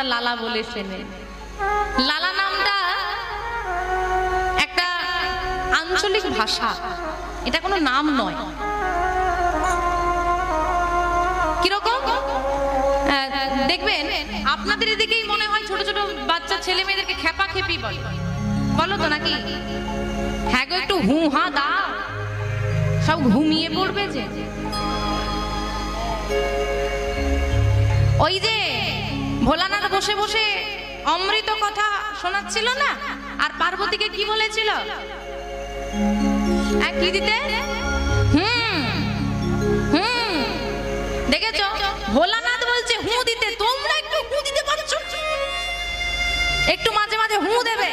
আপনারা লালা বলে চেনেন লালা নামটা একটা আঞ্চলিক ভাষা। এটা কোনো নাম নয়। কীরকম? দেখবেন, আপনাদের এদিকেই মনে হয় ছোট ছোট বাচ্চা ছেলে মেয়েদেরকে খেপা খেপি বলে। বলো তো নাকি? হ্যাঁ গো, একটু হু, হা দা সব ঘুমিয়ে পড়বে যে। ওই যে ভোলানাথ বসে বসে অমৃত কথা শোনাচ্ছিল না? আর পার্বতীকে কি বলেছিল? কি দিতে? হুম হুম। ভোলানাথ বলছে, হু দিতে। তোমরা একটু হু দিতে পারছ? একটু মাঝে মাঝে হু দেবে।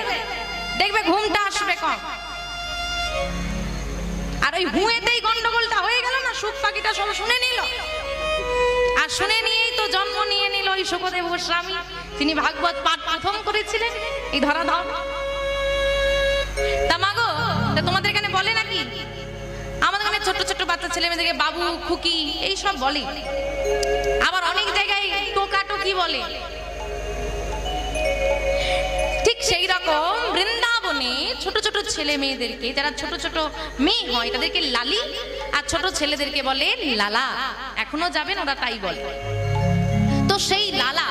দেখবে ঘুমটা আসবে কম। আর ওই হুঁয়েতেই গন্ডগোলটা হয়ে গেল না? সুখ পাখিটা সব শুনে নিল। আর শুনে নিয়েই তো জন্ম নিয়ে নিল ওই সুখদেব গোস্বামী। তিনি ভাগবত পাঠ প্রথম করেছিলেন। এই ধরাধর তা মাগো তা তোমাদের এখানে বলে নাকি? আমাদের এখানে ছোট ছোট বাচ্চা ছেলে মেয়েদেরকে বাবু, খুকি, এই সব বলে। আবার অনেক জায়গায় টোকা টোকি বলে। ঠিক সেই রকম বৃন্দাবনে ছোট ছোট ছেলে মেয়েদেরকে, যারা ছোট ছোট মেয়ে হয়, তাদেরকে লালি আর ছোট ছেলেদেরকে বলে লালা। এখনও যাবেন ওরা তাই বলে। তো সেই লালা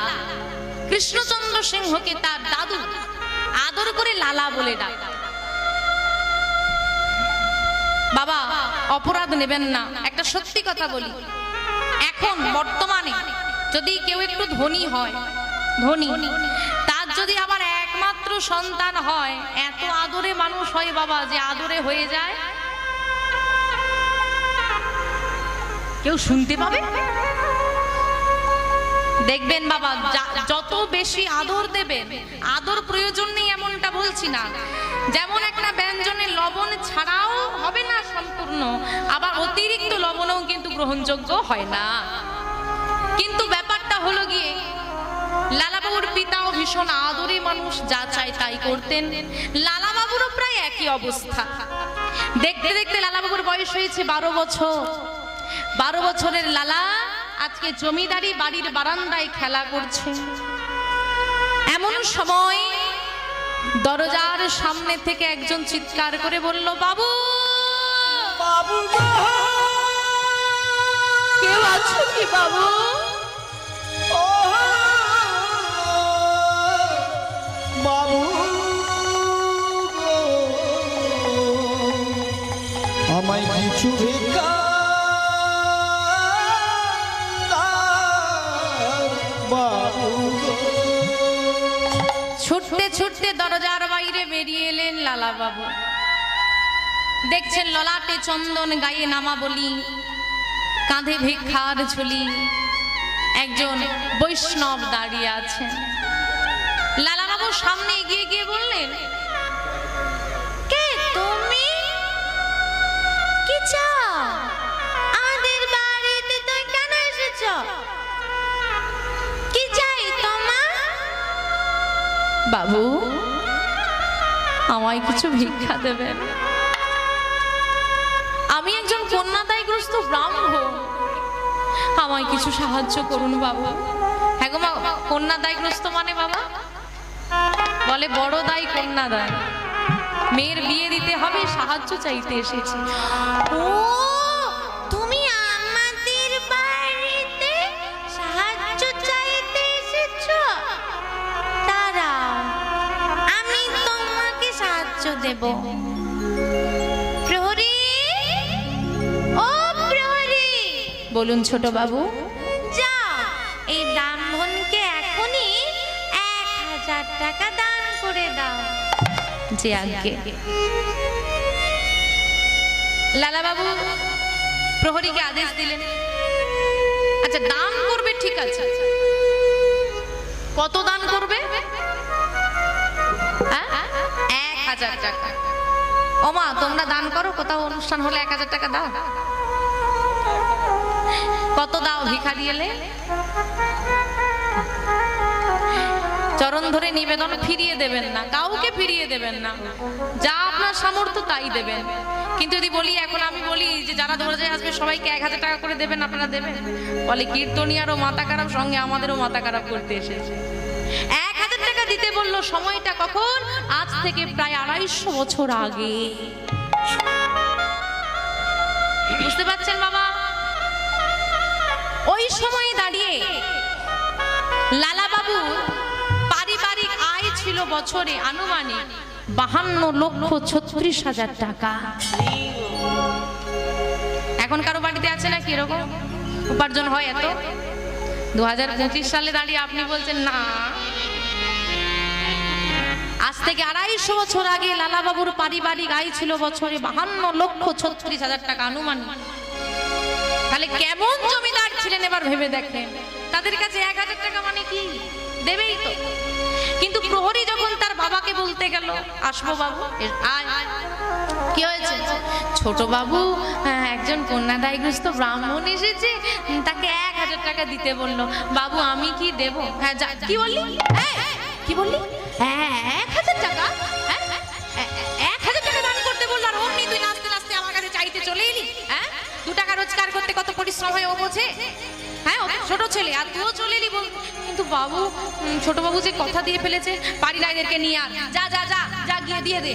কৃষ্ণচন্দ্র সিংহকে তার দাদু আদর করে লালা বলে ডাক। বাবা, অপরাধ নেবেন না। একটা সত্যি কথা বলি। এখন, বর্তমানে যদি কেউ একটু ধনী হয়, ধনী, তার যদি আবার সন্তান হয়, এত আদরে মানুষ হয় বাবা যে আদরে হয়ে যায়। কেউ শুনতে পাবে? দেখবেন বাবা যত বেশি আদর দেবেন, আদর প্রয়োজন নেই এমনটা বলছি না। যেমন একটা ব্যঞ্জনে লবণ ছাড়াও হবে না সম্পূর্ণ, আবার অতিরিক্ত লবণও কিন্তু গ্রহণযোগ্য হয় না। কিন্তু ব্যাপারটা হলো গিয়ে লালাবাবুর পিতাও ভীষণ আদরে মানুষ যা চায় তাই করতেন। লালাবাবুরও প্রায় একই অবস্থা। দেখতে দেখতে লালাবাবুর বয়স হয়েছে বারো বছর। বারো বছরের লালা আজকে জমিদারি বাড়ির বারান্দায় খেলা করছে। এমন সময় দরজার সামনে থেকে একজন চিৎকার করে বলল, বাবু! বাবু কেউ আছো কি বাবু? ছুটতে ছুটতে দরজার বাইরে বেরিয়ে এলেন লালা বাবু দেখছেন ললাটে চন্দন গায়ে নামা বলি কাঁধে ভিক্ষার ঝুলি, একজন বৈষ্ণব দাঁড়িয়ে আছেন। লালা বাবু সামনে এগিয়ে গিয়ে বললেন আমায় কিছু ভিক্ষা দেবেন। আমি একজন কন্যাদায়গ্রস্ত ব্রাহ্মণ। আমায় কিছু সাহায্য করুন বাবা। হ্যাঁ গো মা, কন্যাদায়গ্রস্ত মানে বাবা? বলে বড় দায় কন্যা দায় মেয়ের বিয়ে দিতে হবে, সাহায্য চাইতে এসেছি। ও দেব। প্রহরী? ও প্রহরী! বলুন ছোট বাবু। যাও এই ব্রাহ্মণকে এখনই এক হাজার টাকা দান করে দাও। যে আগে লালা বাবু প্রহরীকে আদেশ দিলেন। আচ্ছা দান করবে ঠিক আছে। হাজার টাকা। ওমা, তোমরা দান করো? কোথাও অনুষ্ঠান হলে এক হাজার টাকা দাও। কত দাও ভিখারি এলে চরণ ধরে নিবেদন ফিরিয়ে দেবেন না। কাউকে ফিরিয়ে দেবেন না। যা আপনার সামর্থ্য, তাই দেবেন। কিন্তু যদি বলি, এখন আমি বলি যে যারা ধরে আসবে, সবাইকে এক হাজার টাকা করে দেবেন, আপনারা দেবেন। বলে কীর্তনিয়ারও মাথা খারাপ, সঙ্গে আমাদেরও মাথা খারাপ করতে এসেছে। সময়টা কখন? আজ থেকে প্রায় আড়াইশো বছর আগে। বুঝতে পারছেন বাবা? ওই সময়ে দাঁড়িয়ে লালা বাবু পারিবারিক আয় ছিল বছরে আনুমানিক বাহান্ন লক্ষ ছত্রিশ হাজার টাকা। এখন কারও বাড়িতে আছে নাকি এরকম? উপার্জন হয় এত? দু হাজার পঁচিশ সালে দাঁড়িয়ে আপনি বলছেন, না। আজ থেকে আড়াইশো বছর আগে লালাবাবুর পারিবারিক আয় ছিল বছরে বাহান্ন লক্ষ ছত্রিশ হাজার টাকা আনুমানিক। তাহলে কেমন জমিদার ছিলেন এবার ভেবে দেখেন? তাদের কাছে এক হাজার টাকা মানে কি? দেবেই তো। কিন্তু প্রহরী যখন তার বাবাকে বলতে গেল আসব বাবু আয়। কি হয়েছে? ছোট বাবু হ্যাঁ, একজন কন্যাদায়গ্রস্ত ব্রাহ্মণ এসেছে তাকে এক হাজার টাকা দিতে বলল বাবু আমি কি দেব? হ্যাঁ কি বললি? কি বললি? হ্যাঁ পরিশ্রম ও বোঝে। হ্যাঁ ছোট ছেলে, আর তুইও চলে বল কিন্তু বাবু ছোট বাবু যে কথা দিয়ে ফেলেছে, বাড়ির আইদেরকে নিয়ে আর। যা যা যা যা, গিয়ে দিয়ে দে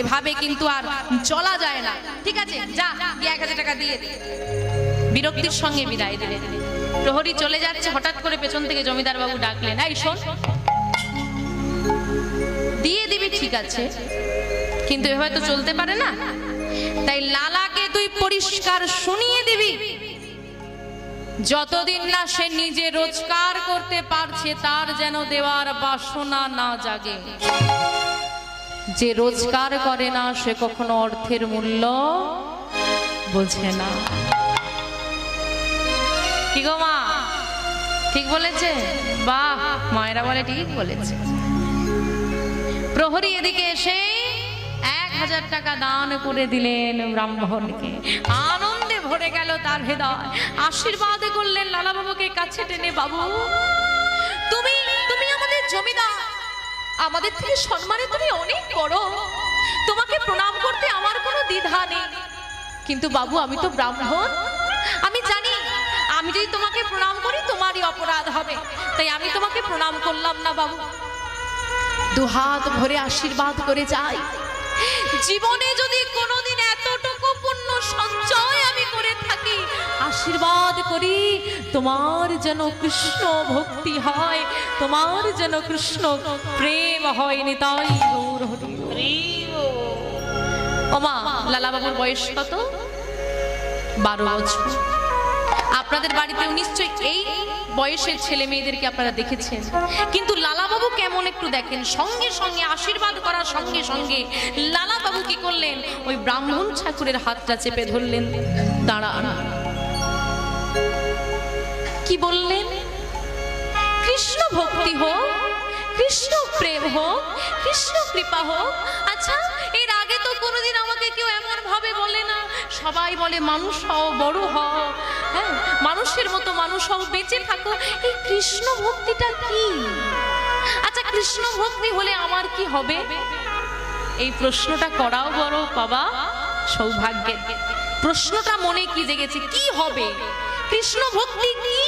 এভাবে কিন্তু আর চলা যায় না। ঠিক আছে, যা, গিয়ে এক হাজার টাকা দিয়ে দে। বিরক্তির সঙ্গে বিদায় দিলেন প্রহরী চলে যাচ্ছে, হঠাৎ করে পেছন থেকে জমিদার বাবু ডাকলেন, এই, শোন। দিয়ে দিবি, ঠিক আছে। কিন্তু এভাবে তো চলতে পারে না। তাই লালাকে তুই পরিষ্কার শুনিয়ে দিবি। যতদিন না সে নিজে রোজগার করতে পারছে, তার যেন দেওয়ার বাসনা না জাগে। যে রোজগার করে না, সে কখনো অর্থের মূল্য বোঝে না। কি গো মা? ঠিক বলেছে? বাহ, মায়েরা বলে ঠিক বলেছে। প্রহরী এদিকে এসে এক হাজার টাকা দান করে দিলেন ব্রাহ্মণকে। আনন্দে ভরে গেল তার হৃদয়। আশীর্বাদ করলেন লালা বাবুকে কাছে টেনে, বাবু, তুমি তুমি আমাদের জমিদার। আমাদের থেকে সম্মানে তুমি অনেক বড়। তোমাকে প্রণাম করতে আমার কোনো দ্বিধা নেই। কিন্তু বাবু, আমি তো ব্রাহ্মণ। আমি জানি, আমি যদি তোমাকে প্রণাম করি, তোমারই অপরাধ হবে। তাই আমি তোমাকে প্রণাম করলাম না, বাবু। দুহাত ভরে আশীর্বাদ করে যাই। জীবনে যদি কোনোদিন এতটুকু পুণ্য সঞ্চয় আমি করে থাকি, আশীর্বাদ করি, তোমার যেন কৃষ্ণ ভক্তি হয়, তোমার যেন কৃষ্ণ প্রেম হয় নিতাই গৌর হরি ওমা লালা বাবুর বয়স কত? বারো বছর। আপনাদের বাড়িতেও নিশ্চয়ই এই বয়সের ছেলে মেয়েদেরকে আপনারা দেখেছেন। কিন্তু লালাবাবু কেমন একটু দেখেন। সঙ্গে সঙ্গে আশীর্বাদ করার সঙ্গে সঙ্গে লালাবাবু কি করলেন? ওই ব্রাহ্মণ ঠাকুরের হাতটা চেপে ধরলেন। দাঁড়ান। কি বললেন? কৃষ্ণ ভক্তি হোক, কৃষ্ণ প্রেম হোক, কৃষ্ণ কৃপা হোক। আচ্ছা এর আগে তো কোনোদিন আমাকে কেউ এমন ভাবে বলে না। সবাই বলে, মানুষ হও, বড় হও। হ্যাঁ মানুষের মতো মানুষ হও, বেঁচে থাকো। এই কৃষ্ণ ভক্তিটা কি? আচ্ছা কৃষ্ণ ভক্তি হলে আমার কি হবে? এই প্রশ্নটা করাও বড় বাবা সৌভাগ্যের। প্রশ্নটা মনে কি জেগেছে? কি হবে? কৃষ্ণ ভক্তি কি?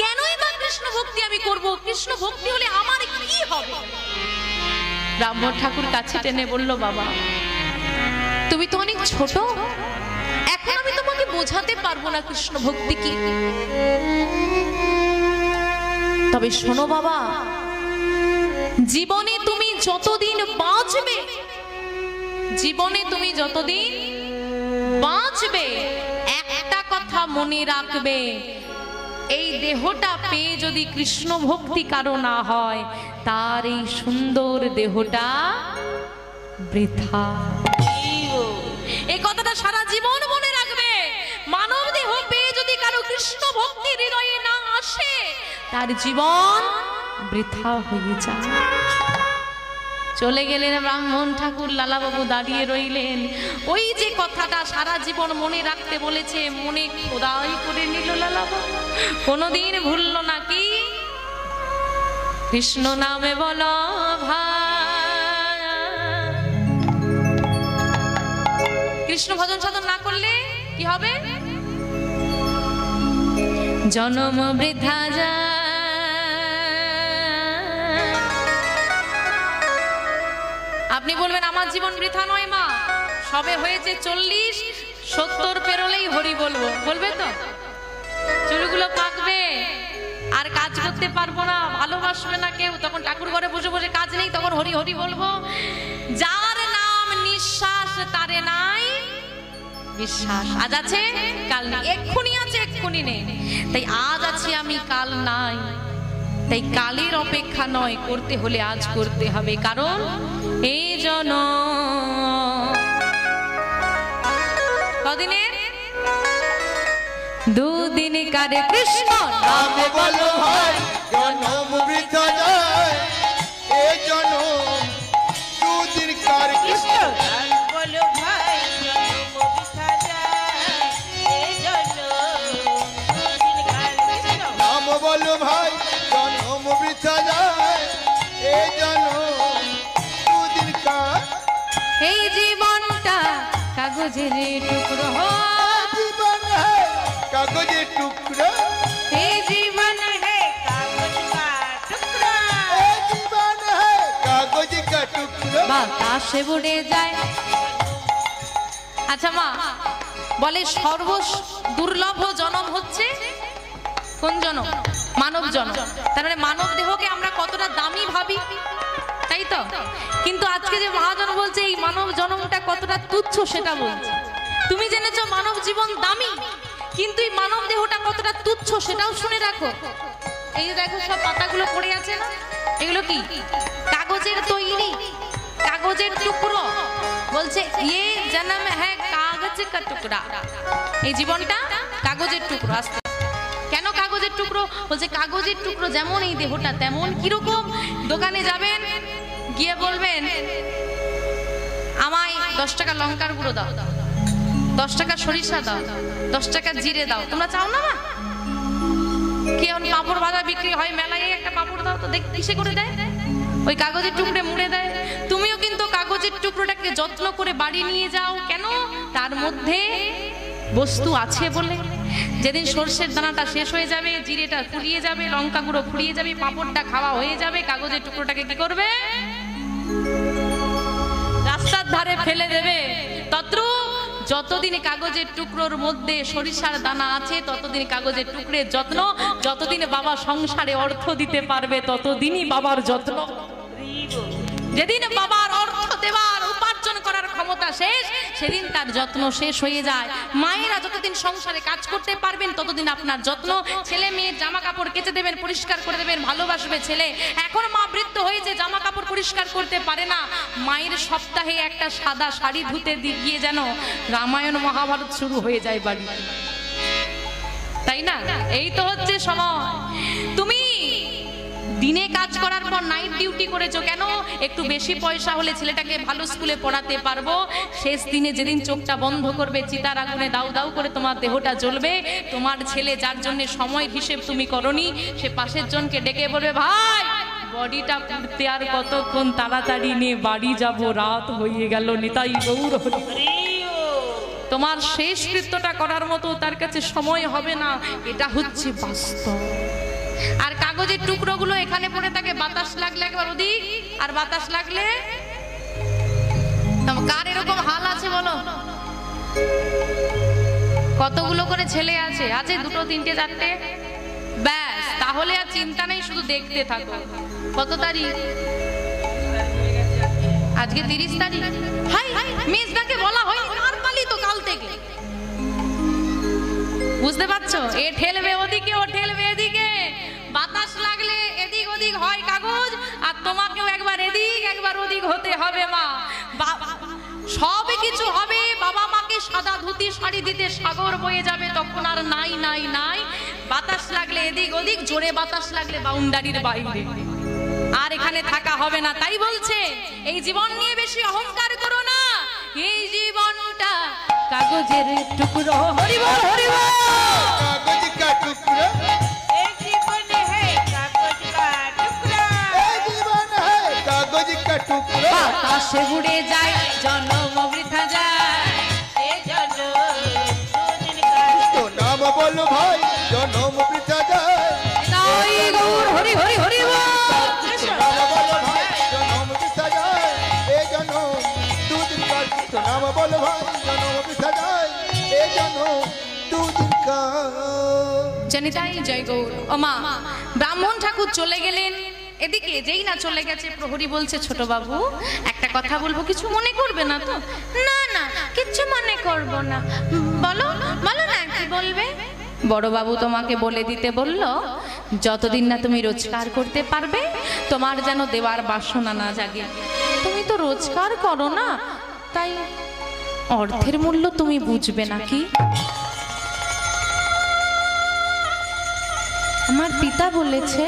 কেনই বা কৃষ্ণ ভক্তি আমি করব? কৃষ্ণ ভক্তি হলে আমার কি হবে? ব্রাহ্মণ ঠাকুর কাছে টেনে বলল, বাবা, তুমি তো অনেক ছোট। এখন আমি তোমাকে বোঝাতে পারব না কৃষ্ণ ভক্তি কি। তবে শোনো বাবা, জীবনে তুমি যতদিন বাঁচবে, জীবনে তুমি যতদিন বাঁচবে, একটা কথা মনে রাখবে, এই দেহটা পেয়ে যদি কৃষ্ণ ভক্তি কারও না হয়, তার এই সুন্দর দেহটা বৃথা। ভক্তি হৃদয়ে না আসে, তার জীবন বৃথা হয়ে যায়। চলে গেলেন ব্রাহ্মণ ঠাকুর, লালাবাবু দাঁড়িয়ে রইলেন। ওই যে কথাটা সারা জীবন মনে রাখতে বলেছে, মনে খোদাই করে নিল লালাবাবু। কোনোদিন ভুললো নাকি কৃষ্ণ নামে বল কৃষ্ণ ভজন সাধন না করলে কি হবে? জনম বৃদ্ধা আপনি বলবেন, আমার জীবন বৃথা নয় মা। সবে হয়েছে চল্লিশ, সত্তর পেরোলেই হরি বলব। বলবে তো? চুলগুলো পাকবে। আর কাজ করতে পারব না, ভালোবাসবে না কেউ। তখন ঠাকুর ঘরে বসে বসে কাজ নেই, তখন হরি হরি বলব, যার নাম নিঃশ্বাস, তারে নাই বিশ্বাস আজ আছে? কাল নেই। এক্ষুনি আছে, এক্ষুনি নেই। তাই আজ আছি আমি, কাল নাই। তাই কালের অপেক্ষা নয়, করতে হলে আজ করতে হবে। কারণ এই জন কদিনের? দুদিন কারে কৃষ্ণ নাম বলো ভাই জনম কাগজের টুকরো। জীবন কাগজের টুকরো। জীবন কাগজ কা টুকরো। বাতাসে উড়ে যায়। আচ্ছা মা বলে সর্ব দুর্লভ জনম হচ্ছে? কোন জনম? মানব জনম। তার মানে মানব দেহকে আমরা কতটা দামি ভাবি? তো? কিন্তু আজকে যে মহাজন বলছে, এই মানব জনমটা কতটা তুচ্ছ সেটা বলছে। তুমি জেনেছো মানব জীবন দামি, কিন্তু এই মানব দেহটা কতটা তুচ্ছ সেটাও শুনে রাখো। এই যে দেখো, সব পাতাগুলো পড়ে আছে না? এগুলো কি? কাগজের তৈরি, কাগজের টুকরো। বলছে ইয়ে জন্ম হ্যাঁ কাগজ কা টুকরা। এই জীবনটা কাগজের টুকরো আস্তে। কেন কাগজের টুকরো? বলছে, কাগজের টুকরো যেমন এই দেহটা, তেমন কীরকম? দোকানে যাবেন গিয়ে বলবেন, আমায় দশ টাকা লঙ্কার গুঁড়ো দাও, দশ টাকা সরিষা দাও, দশ টাকা জিরে দাও। তোমরা চাও না মা? কেমন পাপড় ভাজা বিক্রি হয়? মেলায় একটা পাপড় দাও তো দেখ, কিসে করে দেয়? ওই কাগজের টুকরে মুড়ে দেয়। তুমিও কিন্তু কাগজের টুকরোটাকে যত্ন করে বাড়ি নিয়ে যাও। কেন? তার মধ্যে বস্তু আছে বলে। যেদিন সর্ষের দানাটা শেষ হয়ে যাবে, জিরেটা ফুরিয়ে যাবে, লঙ্কা গুঁড়ো ফুরিয়ে যাবে, পাঁপড়টা খাওয়া হয়ে যাবে, কাগজের টুকরোটাকে কি করবে? রাস্তার ধারে ফেলে দেবে। তত্র যতদিন কাগজের টুকরোর মধ্যে সরিষার দানা আছে, ততদিন কাগজের টুকরের যত্ন, যতদিন বাবা সংসারে অর্থ দিতে পারবে, ততদিনই বাবার যত্ন। যেদিন বাবার ক্ষমতা শেষ, সেদিন তার যত্ন শেষ হয়ে যায়। মায়েরা যতদিন সংসারে কাজ করতে পারবেন, ততদিন আপনার যত্ন। ছেলে মেয়ের জামা কাপড় কেচে দেবেন, পরিষ্কার করে দেবেন, ভালোবাসবে ছেলে। এখন মা বৃদ্ধ হয়েছে জামা কাপড় পরিষ্কার করতে পারে না, মায়ের সপ্তাহে একটা সাদা শাড়ি ধুতে গিয়ে যেন রামায়ণ মহাভারত শুরু হয়ে যায় বাড়ি তাই না? এই তো হচ্ছে সময়। দিনে কাজ করার পর নাইট ডিউটি করেছ কেন? একটু বেশি পয়সা হলে ছেলেটাকে ভালো স্কুলে পড়াতে পারব। শেষ দিনে যেদিন চোখটা বন্ধ করবে, চিতার আগুনে দাউ দাউ করে তোমার দেহটা জ্বলবে। তোমার ছেলে যার জন্য সময় হিসেব তুমি করনি, সে পাশের জনকে ডেকে বলবে, ভাই বডিটা পুড়তে আর কতক্ষণ তাড়াতাড়ি নিয়ে বাড়ি যাব? রাত হয়ে গেল, নিতাই গৌর তোমার শেষ কৃত্যটা করার মতো তার কাছে সময় হবে না। এটা হচ্ছে বাস্তব। আর কাগজের টুকরোগুলো এখানে পড়ে থাকে। বাতাস লাগলে একবার ওদিক, আর বাতাস লাগলে কার এরকম হাল আছে বলো? কতগুলো করে ছেলে আছে? আছে দুটো, তিনটে, চারটে? ব্যাস, তাহলে আর চিন্তা নেই, শুধু দেখতে থাকো। কত তারিখ? আজকে তিরিশ তারিখ? হাই, মেজদাকে বলা হয়নি নর্মালি তো কাল থেকে। বুঝতে পারছ? এ ঠেলবে ওদিকে, ও ঠেলবে এদিকে। হয় কাগজ, আর তোমাকেও একবার এদিক, একবার ওদিক হতে হবে মা। সব কিছু হবে, বাবা মাকে সাদা ধুতি শাড়ি দিতে সাগর বয়ে যাবে, তখন আর নাই নাই নাই। বাতাস লাগলে এদিক ওদিক, জোরে বাতাস লাগলে বাউন্ডারির বাইরে। আর এখানে থাকা হবে না, তাই বলছে, এই জীবন নিয়ে বেশি অহংকার করো না। এই জীবনটা কাগজের টুকরো হরিবল হরিবল কাগজ কা টুকরো? বাতাসে উড়ে যায় জন্ম বৃথা যায়। নাম বলো ভাই জন্ম বৃথা যায়। হরি হরি হরি এ এ জয় গৌর। ও মা ব্রাহ্মণ ঠাকুর চলে গেলেন। এদিকে যেই না চলে গেছে, প্রহরী বলছে, ছোট বাবু, একটা কথা বলব, কিছু মনে করবে না তো? না না, কিচ্ছু মনে করব না। বলো বলো না, কি বলবে? বড় বাবু তোমাকে বলে দিতে বলল, যতদিন না তুমি রোজগার করতে পারবে, তোমার যেন দেওয়ার বাসনা না জাগে। তুমি তো রোজগার করো না, তাই অর্থের মূল্য তুমি বুঝবে নাকি আমার পিতা বলেছে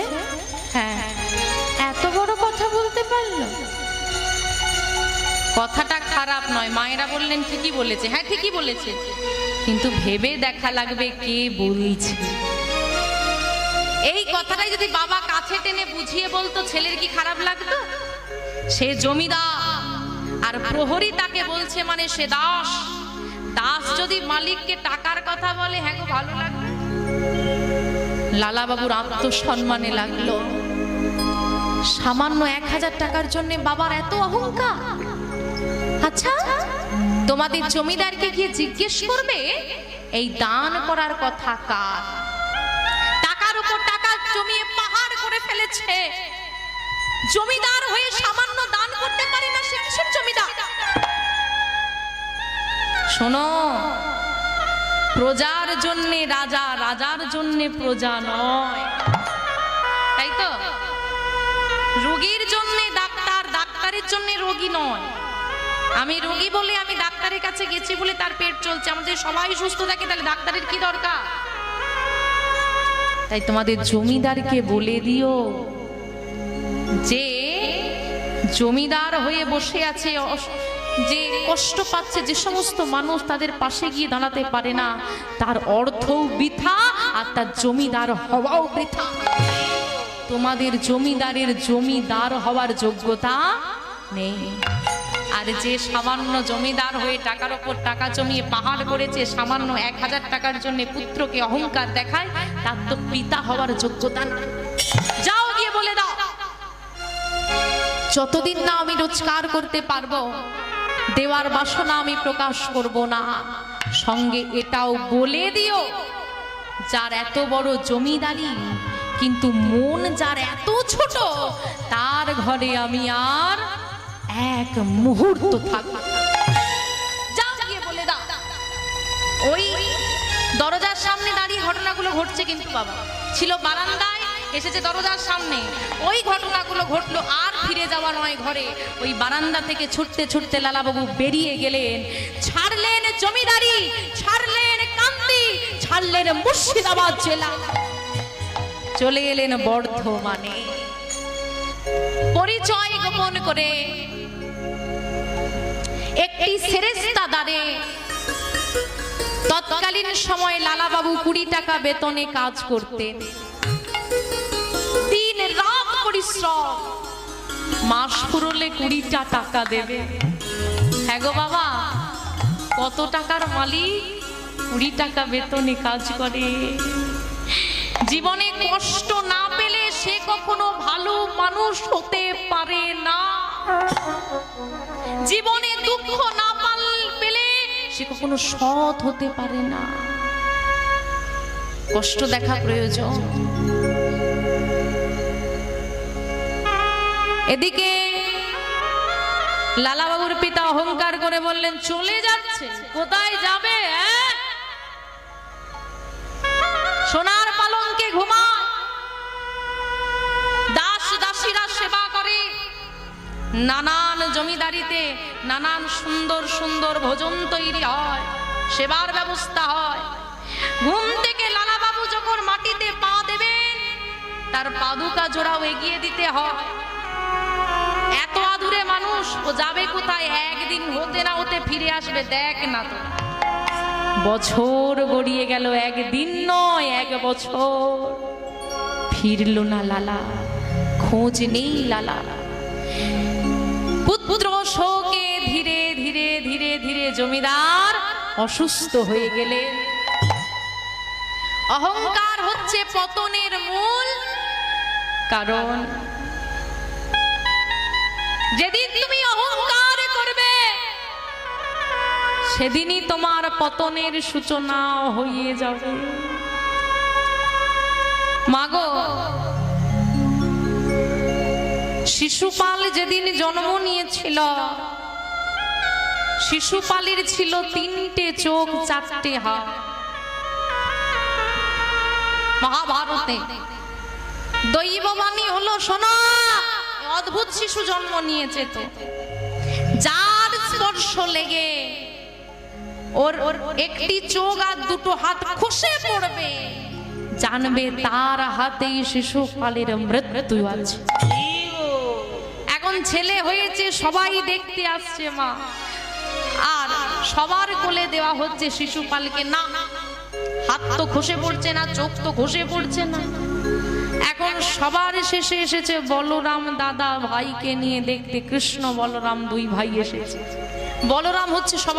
হ্যাঁ কথাটা খারাপ নয়। মায়েরা বললেন, ঠিকই বলেছে। হ্যাঁ ঠিকই বলেছে। কিন্তু ভেবে দেখা লাগবে কে বলছে? এই কথাটাই যদি বাবা কাছে টেনে বুঝিয়ে বলতো, ছেলের কি খারাপ লাগতো? সে জমিদার। আর প্রহরী তাকে বলছে মানে সে দাস। দাস যদি মালিককে টাকার কথা বলে হ্যাঁ ভালো লাগবে লালাবাবুর আত্মসম্মানে লাগল। সামান্য এক হাজার টাকার জন্য বাবার এত অহংকার। আচ্ছা তোমাদের জমিদারকে গিয়ে জিজ্ঞেস করবে, এই দান করার কথা কার? টাকার উপর টাকা জমিয়ে পাহাড় করে ফেলেছে। জমিদার হয়ে সামান্য দান করতে পারি না কিসের জমিদার? শোনো, প্রজার জন্যে রাজা, রাজার জন্যে প্রজা নয়। তাই তো? রোগীর জন্যে ডাক্তার, ডাক্তারের জন্যে রোগী নয়। আমি রোগী বলে আমি ডাক্তারের কাছে গেছি বলে তার পেট চলছে। আমাদের সবাই সুস্থ থাকে, তাহলে ডাক্তারের কি দরকার? তাই তোমাদের জমিদারকে বলে দিও যে, জমিদার হয়ে বসে আছে যে কষ্ট পাচ্ছে, যে সমস্ত মানুষ তাদের পাশে গিয়ে দাঁড়াতে পারে না, তার অর্থও বৃথা আর তার জমিদার হওয়াও বৃথা। তোমাদের জমিদারের জমিদার হওয়ার যোগ্যতা নেই। আর যে সামান্য জমিদার হয়ে টাকার ওপর টাকা জমিয়ে পাহাড় করেছে, সামান্য এক হাজার টাকার জন্য পুত্রকে অহংকার দেখায়, তার তো পিতা হওয়ার যোগ্যতা যাও গিয়ে বলে দাও, যতদিন না আমি রোজগার করতে পারব, দেওয়ার বাসনা আমি প্রকাশ করব না। সঙ্গে এটাও বলে দিও, যার এত বড় জমিদারি, কিন্তু মন যার এত ছোট, তার ঘরে আমি আর এক মুহূর্ত থাকব। যাও বলে দাও। ওই দরজার সামনে দাঁড়িয়ে ঘটনাগুলো ঘটছে কিন্তু বাবা। ছিল বারান্দায়, এসেছে দরজার সামনে। ওই ঘটনাগুলো ঘটলো আর ফিরে যাওয়া নয় ঘরে। ওই বারান্দা থেকে ছুটতে ছুটতে লালাবাবু বেরিয়ে গেলেন। ছাড়লেন জমিদারি, ছাড়লেন কান্তি, ছাড়লেন মুর্শিদাবাদ জেলা। চলে এলেন বর্ধমানে। পরিচয় গোপন করে একটি সেরেস্তা দ্বারে তৎকালীন সময় লালাবাবু কুড়ি টাকা বেতনে কাজ করতেন। দিন রাত পরিশ্রম। মাস ফুরলে কুড়িটা টাকা দেবে। হ্যাঁ গো বাবা, কত টাকার মালিক? কুড়ি টাকা বেতনে কাজ করে। জীবনে কষ্ট না পেলে সে কখনো ভালো মানুষ হতে পারে না। জীবনে দুঃখ না পাল, পেলে সে কখনো সৎ হতে পারে না। কষ্ট দেখা প্রয়োজন। এদিকে লালাবাবুর পিতা অহংকার করে বললেন, চলে যাচ্ছে। কোথায় যাবে? সোনার নানান সুন্দর সুন্দর ভোজন তৈরি হয়, সেবার ব্যবস্থা হয়। ঘুম থেকে লালাবাবু যখন মাটিতে পা দেবেন, তার পাদুকা জোড়াও এগিয়ে দিতে হয়। এত আদুরে মানুষ, ও যাবে কোথায়? একদিন হতে না হতে ফিরে আসবে, দেখ না তো। বছর গড়িয়ে গেল, একদিন নয়, এক বছর। ফিরল না লালা, খোঁজ নেই লালা। পুত্র জমিদার অসুস্থ হয়ে গেলেন অহংকার হচ্ছে পতনের মূল কারণ। যেদিন তুমি অহংকার করবে, সেদিনই তোমার পতনের সূচনা হয়ে যাবে। মাগো, শিশুপাল যেদিন জন্ম নিয়েছিল শিশুপালের ছিল তিনটে চোখ চারটে হাত। মহাভারতে দৈববাণী হলো শোনো অদ্ভুত শিশু জন্ম নিয়েছে তো। যার স্পর্শ লেগে ওর ওর একটি চোখ আর দুটো হাত খসে পড়বে জানবে তার হাতেই শিশুপালের মৃত্যু আছে। এখন ছেলে হয়েছে সবাই দেখতে আসছে মা। সবার কোলে দেওয়া হচ্ছে শিশুপালকে না, হাত তো খসে পড়ছে না, চোখ তো খসে পড়ছে না। এখন সবার শেষে এসেছে বলরাম দাদা ভাইকে নিয়ে দেখতে। কৃষ্ণ বলরাম দুই ভাই এসেছে। বলরাম হচ্ছে সবার